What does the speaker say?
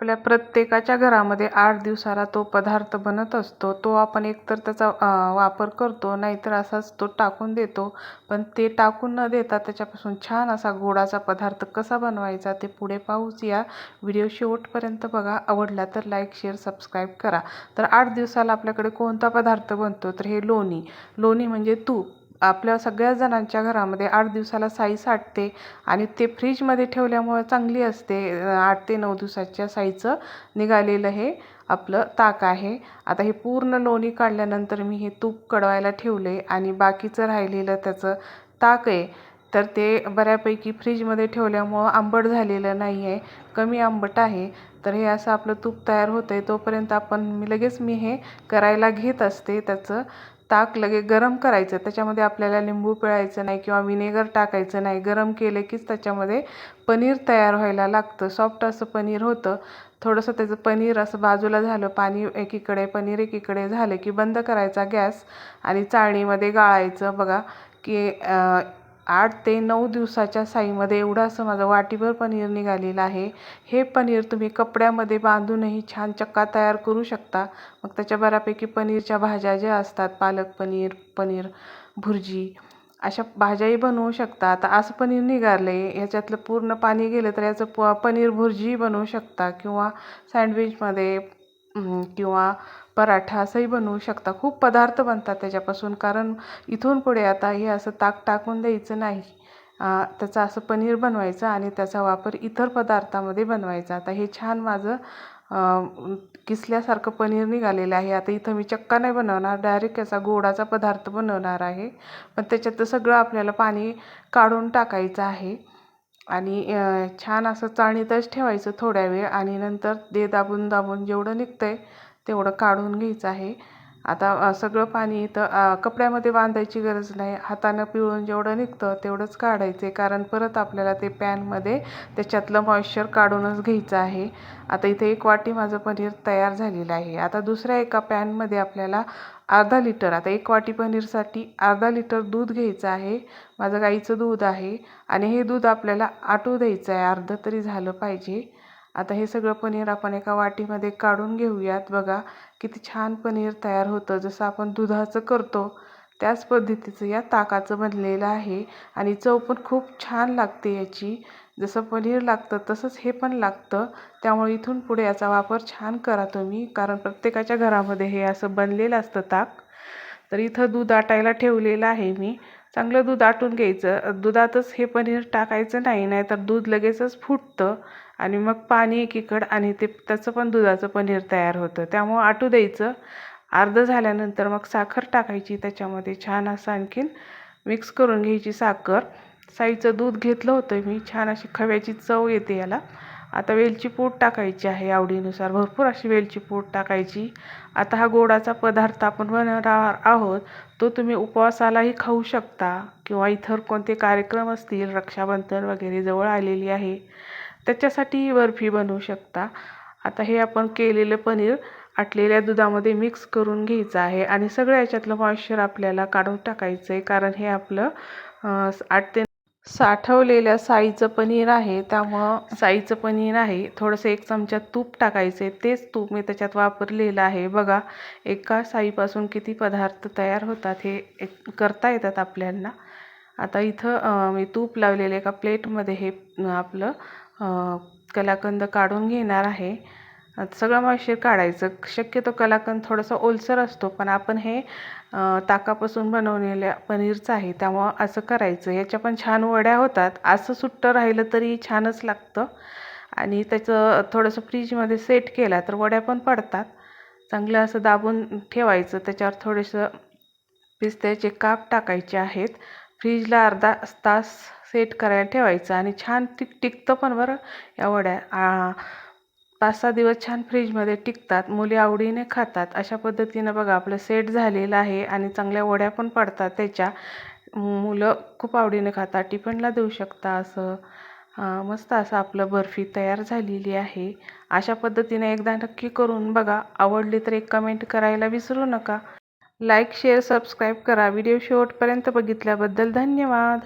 आपल्या प्रत्येकाच्या घरामध्ये आठ दिवसाला तो पदार्थ बनत असतो तो आपण एकतर त्याचा वापर करतो नाहीतर असाच तो टाकून देतो. पण ते टाकून न देता त्याच्यापासून छान असा गोडाचा पदार्थ कसा बनवायचा ते पुढे पाहूच या व्हिडिओ शेवटपर्यंत बघा. आवडला तर लाईक शेअर सबस्क्राईब करा. तर आठ दिवसाला आपल्याकडे कोणता पदार्थ बनतो? तर हे लोणी. लोणी म्हणजे तूप. आपल्या सगळ्या जणांच्या घरामध्ये आठ दिवसाला साई साठते आणि ते फ्रीजमध्ये ठेवल्यामुळं चांगली असते. आठ ते नऊ दिवसाच्या साईचं निघालेलं हे आपलं ताक आहे. आता हे पूर्ण लोणी काढल्यानंतर मी हे तूप कडवायला ठेवले आणि बाकीचं राहिलेलं त्याचं ताक आहे. तर ते बऱ्यापैकी फ्रीजमध्ये ठेवल्यामुळं आंबट झालेलं नाही आहे. कमी आंबट आहे. तर हे असं आपलं तूप तयार होतं आहे तोपर्यंत आपण मी लगेच मी हे करायला घेत असते त्याचं ताक लगे गरम करायचं. त्याच्यामध्ये आपल्याला लिंबू पिळायचं नाही किंवा विनेगर टाकायचं नाही. गरम केले कीच त्याच्यामध्ये पनीर तयार व्हायला लागतं. सॉफ्ट असं पनीर होतं. थोडंसं त्याचं पनीर असं बाजूला झालं पाणी एकीकडे पनीर एकीकडे झालं की बंद करायचा गॅस आणि चाळणीमध्ये गाळायचं. बघा की आठ ते नऊ दिवसाच्या साईमध्ये एवढं असं माझं वाटीभर पनीर निघालेलं आहे. हे पनीर तुम्ही कपड्यामध्ये बांधूनही छान चक्का तयार करू शकता. मग त्याच्या बऱ्यापैकी पनीरच्या भाज्या ज्या असतात पालक पनीर पनीर भुर्जी अशा भाज्याही बनवू शकता. आता असं पनीर निघालं आहे ह्याच्यातलं पूर्ण पाणी गेलं तर याचं प पनीर भुर्जीही बनवू शकता किंवा सँडविचमध्ये किंवा पराठा असंही बनवू शकता. खूप पदार्थ बनतात त्याच्यापासून कारण इथून पुढे आता हे असं ताक टाकून द्यायचं नाही. त्याचं असं पनीर बनवायचं आणि त्याचा वापर इतर पदार्थामध्ये बनवायचा. आता हे छान माझं किसल्यासारखं पनीर निघालेलं आहे. आता इथं मी चक्का नाही बनवणार डायरेक्ट याचा गोडाचा पदार्थ बनवणार आहे. पण त्याच्यात सगळं आपल्याला पाणी काढून टाकायचं आहे. आणि छान असं चाळणीतच ठेवायचं थोड्या वेळ आणि नंतर दे दाबून दाबून जेवढं निघतं आहे तेवढं काढून घ्यायचं आहे. आता सगळं पाणी इथं कपड्यामध्ये बांधायची गरज नाही. हातानं पिळून जेवढं निघतं तेवढंच काढायचं आहे कारण परत आपल्याला ते पॅनमध्ये त्याच्यातलं मॉइश्चर काढूनच घ्यायचं आहे. आता इथे एक वाटी माझं पनीर तयार झालेलं आहे. आता दुसऱ्या एका पॅनमध्ये आपल्याला अर्धा लिटर आता एक वाटी पनीरसाठी अर्धा लिटर दूध घ्यायचं आहे. माझं गाईचं दूध आहे. आणि हे दूध आपल्याला आटू द्यायचं आहे अर्धं तरी झालं पाहिजे. आता हे सगळं पनीर आपण एका वाटीमध्ये काढून घेऊयात. बघा किती छान पनीर तयार होतं. जसं आपण दुधाचं करतो त्याच पद्धतीचं या ताकाचं बनलेलं आहे आणि चव पण खूप छान लागते याची. जसं पनीर लागतं तसंच हे पण लागतं. त्यामुळे इथून पुढे याचा वापर छान करा तुम्ही कारण प्रत्येकाच्या घरामध्ये हे असं बनलेलं असतं ताक. तर इथं दूध आटायला ठेवलेलं आहे मी. चांगलं दूध आटून घ्यायचं. दुधातच हे पनीर टाकायचं नाही नाहीतर दूध लगेचच फुटतं आणि मग पाणी एकीकड आणि ते त्याचं पण दुधाचं पनीर तयार होतं. त्यामुळं आटू द्यायचं. अर्धं झाल्यानंतर मग साखर टाकायची त्याच्यामध्ये छान असं आणखीन मिक्स करून घ्यायची साखर. साईचं दूध घेतलं होतं मी छान अशी खव्याची चव येते याला. आता वेलची पूड टाकायची आहे आवडीनुसार. भरपूर अशी वेलची पूड टाकायची. आता हा गोडाचा पदार्थ आपण बनवणार आहोत तो तुम्ही उपवासालाही खाऊ शकता किंवा इतर कोणते कार्यक्रम असतील रक्षाबंधन वगैरे जवळ आलेली आहे त्याच्यासाठी बर्फी बनवू शकता. आता हे आपण केलेलं पनीर आटलेल्या दुधामध्ये मिक्स करून घ्यायचं आहे आणि सगळ्या याच्यातलं मॉइश्चर आपल्याला काढून टाकायचं आहे कारण हे आपलं आठ ते साठवलेल्या साईचं पनीर आहे त्यामुळं साईचं पनीर आहे. थोडंसं एक चमचा तूप टाकायचं आहे तेच तूप मी त्याच्यात वापरलेलं आहे. बघा एका साईपासून किती पदार्थ तयार होतात हे एक करता येतात आपल्याला आता इथं मी तूप लावलेलं एका प्लेटमध्ये हे आपलं कलाकंद काढून घेणार आहे. सगळं मॉइश्चर काढायचं. शक्यतो कलाकंद थोडंसं ओलसर असतो पण आपण हे ताकापासून बनवलेल्या पनीरचं आहे त्यामुळं असं करायचं. याच्या पण छान वड्या होतात. असं सुट्टं राहिलं तरी छानच लागतं. आणि त्याचं थोडंसं फ्रीजमध्ये सेट केला तर वड्या पण पडतात. चांगलं असं दाबून ठेवायचं. त्याच्यावर थोडेसं पिस्त्याचे काप टाकायचे आहेत. फ्रीजला अर्धा तास सेट करायला ठेवायचं. आणि छान टिक टिकतं पण बरं या वड्या. पाच सहा दिवस छान फ्रीजमध्ये टिकतात मुली आवडीने खातात अशा पद्धतीनं बघा आपलं सेट झालेलं आहे आणि चांगल्या वड्या पण पडतात त्याच्या. मुलं खूप आवडीने खातात टिफिनला देऊ शकता असं. मस्त असं आपलं बर्फी तयार झालेली आहे. अशा पद्धतीने एकदा नक्की करून बघा. आवडली तर एक कमेंट करायला विसरू नका. लाईक शेअर सबस्क्राईब करा. व्हिडिओ शेवटपर्यंत बघितल्याबद्दल धन्यवाद.